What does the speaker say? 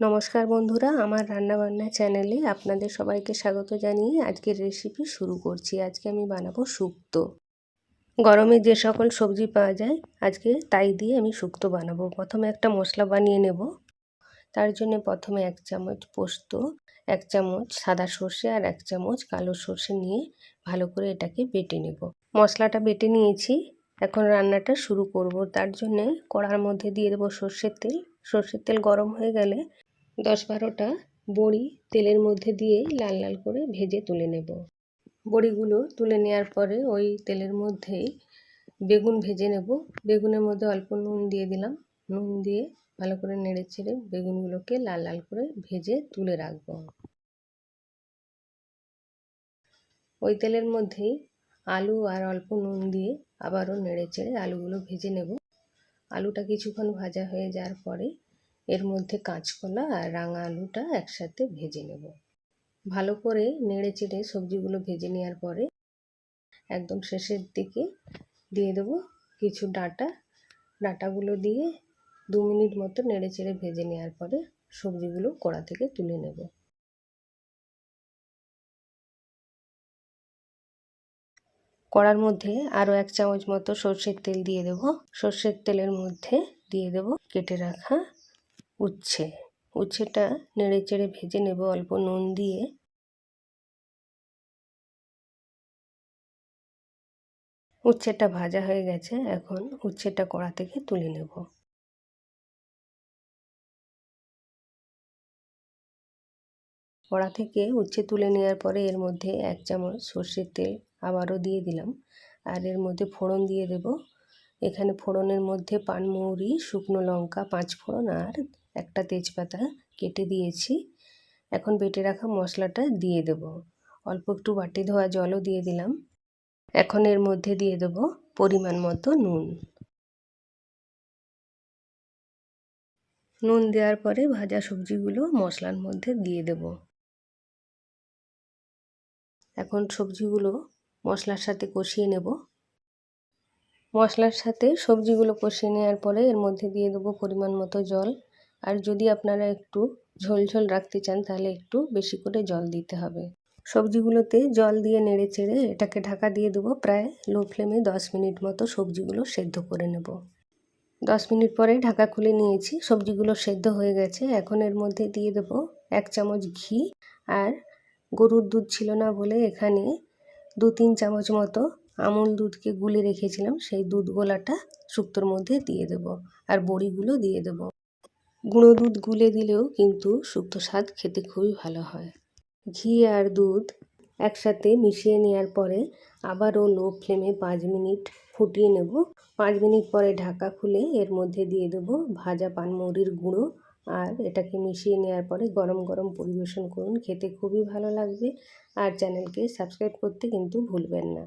নমস্কার বন্ধুরা, আমার রান্নাবান্না চ্যানেলে আপনাদের সবাইকে স্বাগত জানিয়ে আজকের রেসিপি শুরু করছি। আজকে আমি বানাবো শুক্তো। গরমে যে সকল সবজি পাওয়া যায়, আজকে তাই দিয়ে আমি শুক্তো বানাবো। প্রথমে একটা মশলা বানিয়ে নেব। তার জন্য প্রথমে এক চামচ পোস্ত, এক চামচ সাদা সর্ষে আর এক চামচ কালো সর্ষে নিয়ে ভালো করে এটাকে বেটে নেব। মশলাটা বেটে নিয়েছি। এখন রান্নাটা শুরু করব। তার জন্যে কড়ার মধ্যে দিয়ে দেবো সর্ষের তেল। সর্ষের তেল গরম হয়ে গেলে দশ বারোটা বড়ি তেলের মধ্যে দিয়ে লাল লাল করে ভেজে তুলে নেব। বড়িগুলো তুলে নেওয়ার পরে ওই তেলের মধ্যেই বেগুন ভেজে নেব। বেগুনের মধ্যে অল্প নুন দিয়ে দিলাম। নুন দিয়ে ভালো করে নেড়ে ছেড়ে বেগুনগুলোকে লাল লাল করে ভেজে তুলে রাখব। ওই তেলের মধ্যেই আলু আর অল্প নুন দিয়ে আবারও নেড়ে চেড়ে আলুগুলো ভেজে নেব। আলুটা কিছুক্ষণ ভাজা হয়ে যাওয়ার পরে এর মধ্যে কাঁচকলা আর রাঙা আলুটা একসাথে ভেজে নেব। ভালো করে নেড়ে চেড়ে সবজিগুলো ভেজে নেওয়ার পরে একদম শেষের দিকে দিয়ে দেবো কিছু ডাঁটা। ডাঁটাগুলো দিয়ে দু মিনিট মতো নেড়ে চেড়ে ভেজে নেওয়ার পরে সবজিগুলো কড়া থেকে তুলে নেব। কড়ার মধ্যে আরও এক চামচ মতো সর্ষের তেল দিয়ে দেবো। সর্ষের তেলের মধ্যে দিয়ে দেব কেটে রাখা উচ্ছে। উচ্ছেটা নেড়ে চেড়ে ভেজে নেব, অল্প নুন দিয়ে। উচ্ছেটা ভাজা হয়ে গেছে, এখন উচ্ছেটা কড়া থেকে তুলে নেব। কড়া থেকে উচ্ছে তুলে নেওয়ার পরে এর মধ্যে এক চামচ সর্ষের তেল আবারও দিয়ে দিলাম। আর এর মধ্যে ফোড়ন দিয়ে দেব। এখানে ফোড়নের মধ্যে পানমৌরি শুকনো লঙ্কা, পাঁচ ফোড়ন আর একটা তেজপাতা কেটে দিয়েছি। এখন বেটে রাখা মশলাটা দিয়ে দেব। অল্প একটু বাটি ধোয়া জলও দিয়ে দিলাম। এখন এর মধ্যে দিয়ে দেব পরিমাণ মতো নুন। নুন দেওয়ার পরে ভাজা সবজিগুলো মশলার মধ্যে দিয়ে দেব। এখন সবজিগুলো মশলার সাথে কষিয়ে নেব। মশলার সাথে সবজিগুলো কষিয়ে নেওয়ার পরে এর মধ্যে দিয়ে দেবো পরিমাণ মতো জল। আর যদি আপনারা একটু ঝোল ঝোল রাখতে চান, তাহলে একটু বেশি করে জল দিতে হবে। সবজিগুলোতে জল দিয়ে নেড়ে চেড়ে এটাকে ঢাকা দিয়ে দেবো। প্রায় লো ফ্লেমে দশ মিনিট মতো সবজিগুলো সেদ্ধ করে নেব। দশ মিনিট পরে ঢাকা খুলে নিয়েছি। সবজিগুলো সেদ্ধ হয়ে গেছে। এখন এর মধ্যে দিয়ে দেবো এক চামচ ঘি। আর গরুর দুধ ছিল না বলে এখানে দু তিন চামচ মতো আমুল দুধকে গুলে রেখেছিলাম। সেই দুধ গোলাটা শুক্তোর মধ্যে দিয়ে দেব। আর বড়িগুলো দিয়ে দেব। গুঁড়ো দুধ গুলে দিলেও কিন্তু শুক্তো স্বাদ খেতে খুবই ভালো হয়। ঘি আর দুধ একসাথে মিশিয়ে নেওয়ার পরে আবারও লো ফ্লেমে পাঁচ মিনিট ফুটিয়ে নেব। পাঁচ মিনিট পরে ঢাকা খুলে এর মধ্যে দিয়ে দেবো ভাজা পানমৌরির গুঁড়ো। আর এটাকে মিশিয়ে নেওয়ার পরে গরম গরম পরিবেশন করুন। খেতে খুবই ভালো লাগবে। আর চ্যানেলকে সাবস্ক্রাইব করতে কিন্তু ভুলবেন না।